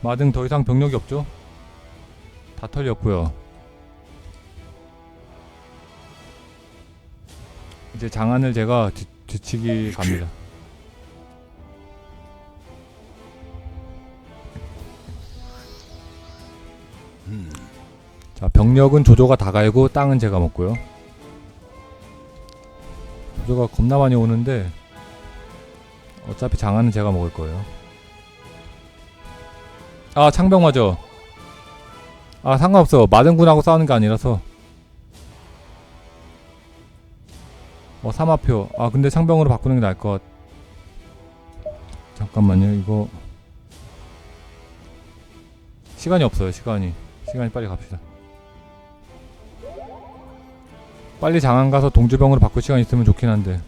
마등 더 이상 병력이 없죠? 다 털렸고요. 이제 장안을 제가 뒤, 뒤치기 갑니다. 자 병력은 조조가 다 갈고 땅은 제가 먹고요. 조조가 겁나 많이 오는데 어차피 장안은 제가 먹을 거예요. 아 창병 맞아. 아 상관없어. 마등군하고 싸우는 게 아니라서. 어 삼화표. 아 근데 창병으로 바꾸는 게 나을 것. 같- 잠깐만요. 이거 시간이 없어요. 시간이. 시간이 빨리 갑시다. 빨리 장안 가서 동주병으로 바꿀 시간 있으면 좋긴 한데.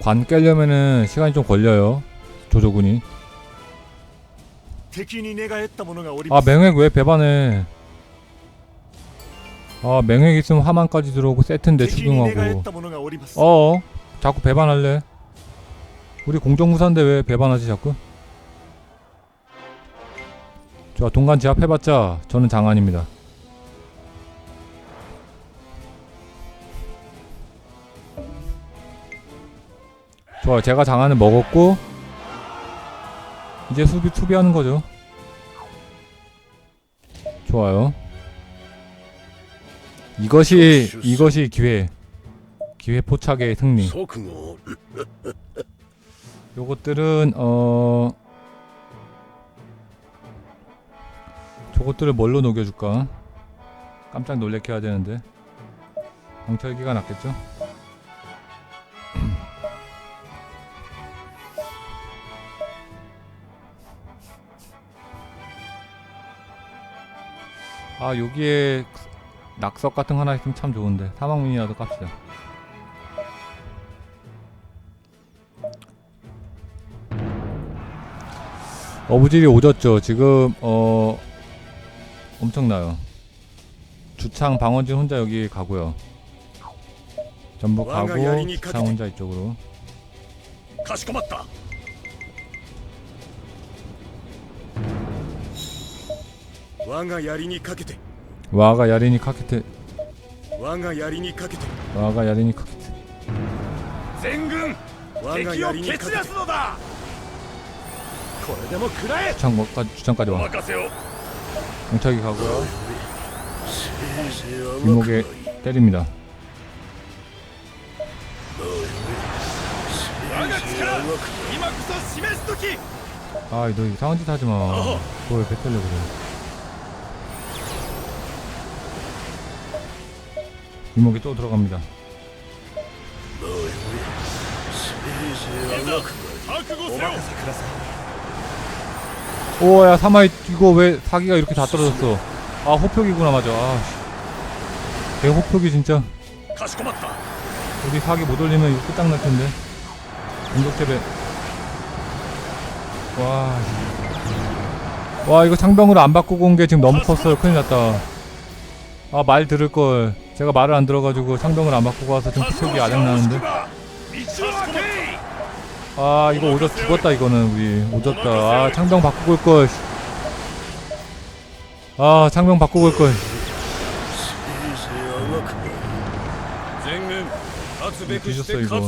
관 깨려면은 시간이 좀 걸려요. 조조군이. 아 맹획 왜 배반해? 아 맹획 있으면 화만까지 들어오고 세트인데 추궁하고. 어 자꾸 배반할래. 우리 공정무사인데 왜 배반하지 자꾸? 좋아 동간 제압해봤자 저는 장안입니다. 좋아 제가 장안을 먹었고 이제 수비 수비하는 거죠. 좋아요. 이것이 이것이 기회 기회 포착의 승리. 요것들은 어 저것들을 뭘로 녹여줄까? 깜짝 놀래켜 해야 되는데 강철기가 낫겠죠? 아 여기에 낙석 같은 거 하나 있으면 참 좋은데. 사망문이라도 깝시다. 어부질이 오졌죠. 지금 어 엄청나요. 주창 방원진 혼자 여기 가고요. 전부 가고 주창 혼자 이쪽으로. 가시고맙다. 我が槍にかけて 와가 야리니 카케테 我が槍にかけて 와가 야리니 카케테 全軍我が槍にかけてのだこれでも食らえ 주창 뭐까 주창까지 와. 任せよ 공차기 가고요. せいぜい甘く 이목에 때립니다. 我が力今こそ示す時 아, 너 이상한 짓 하지 마. 그걸 뱉으려 그래. 이목이 또 들어갑니다. 오야 사마이 이거 왜 사기가 이렇게 다 떨어졌어? 아 호표기구나 맞아. 아, 내 호표기 진짜. 우리 사기 못 올리면 이거 끝장날 텐데. 공격 대배. 와. 와 이거 장병으로 안 바꾸고 온 게 지금 너무 컸어요. 큰일 났다. 아 말 들을 걸. 제가 말을 안 들어가지고 상병을 안 바꾸고 와서 좀 피속이 아작나는데. 아 이거 오졌 죽었다 이거는. 우리 오졌다. 아 창병 바꾸고 올걸. 아 창병 바꾸고 올걸. 뒤졌어 이거.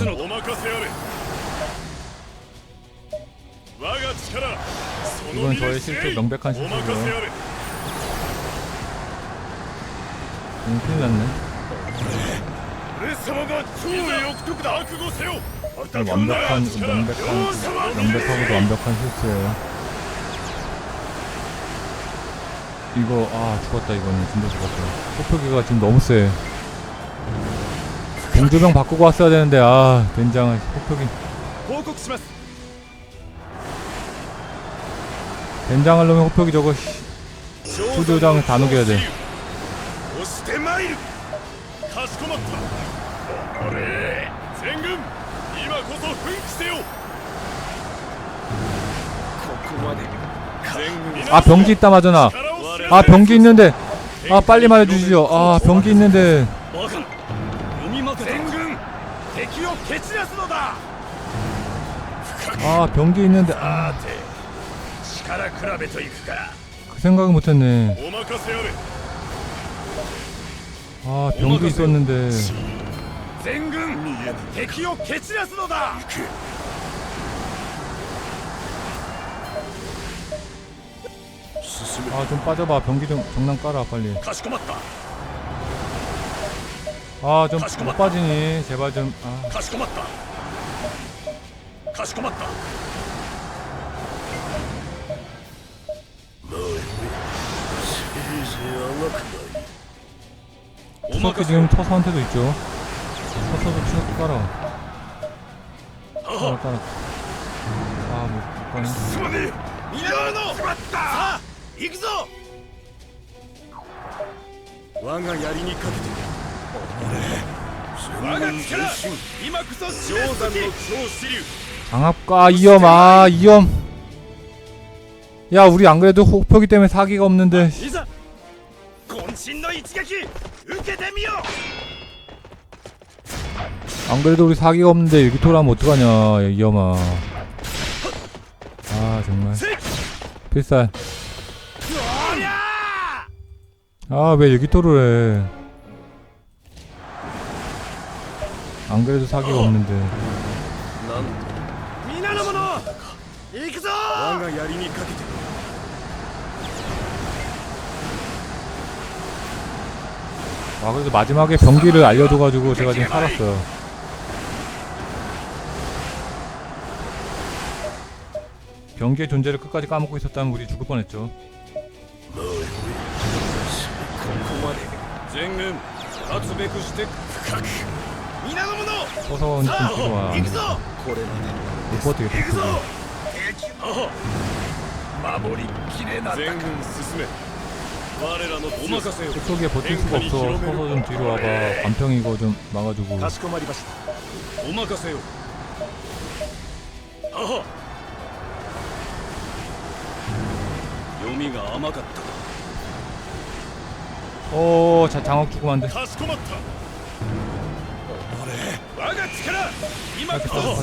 이건 저의 실제 명백한 실수죠 요. あれ 음, 큰일 났네. 俺様が超欲得だ覚悟せよ 이건 완벽한 명백한 명백하고도 완벽한 실수예요. 이거 아 죽었다 이거는 진짜 죽었다. 호표기가 지금 너무 세. 공주병 바꾸고 왔어야 되는데 아 된장을 호표기 報告します 된장을 넣으면 호표기 저거 씨, 수조장 다 녹여야 돼. 押してまいるかしこまった俺全軍今こそ奮起せよここまで全軍 아 병기 있다 맞아나. 力を 아 병기 있는데 아 빨리 말해주시죠 아 병기 있는데 バカな読み負け全軍敵を蹴散らすのだ 아 병기 있는데 아, さて力比べといくか 그 생각을 못했네 お任せあれ 아 병기 있었는데 全軍敵を蹴散らすのだ 아 좀 빠져봐 병기 좀 정랑 깔아 빨리 かしこまった 아 좀 못 빠지니 제발 좀아 かしこまったかしこまった せいぜいあがくないお 추석이 지금 터서한테도 있죠. 처서도 추석 따라. 따라 따라. 아, 강압과 이염아 이염. 야, 우리 안 그래도 혹표기 때문에 사기가 없는데. 渾身の一撃受けてみよ 안 그래도 우리 사기가 없는데 여기 돌아면 어떡하냐 이염아 아 정말 うせい 필살 おりゃ아 왜 여기 토를 해안 그래도 사기가 없는데 なんー皆の者行くぞ我が槍にかけて 아 그래도 마지막에 병기를 알려줘가지고 제가 지금 살았어요 병기의 존재를 끝까지 까먹고 있었다면 우리 죽을 뻔했죠 ここまで全軍勝つべくして深く皆の者 서서원 좀 さ 들어와 あ行くぞこれまで 못 버티겠다 行くぞ敵守りきれな全軍進め我らのお任せよ 저쪽에 버틸 수가 없어. 서서 좀 뒤로 와봐. 반평 이거 좀 막아주고. 오자 장어 죽으면 안 돼. 가스코마타. 이마카토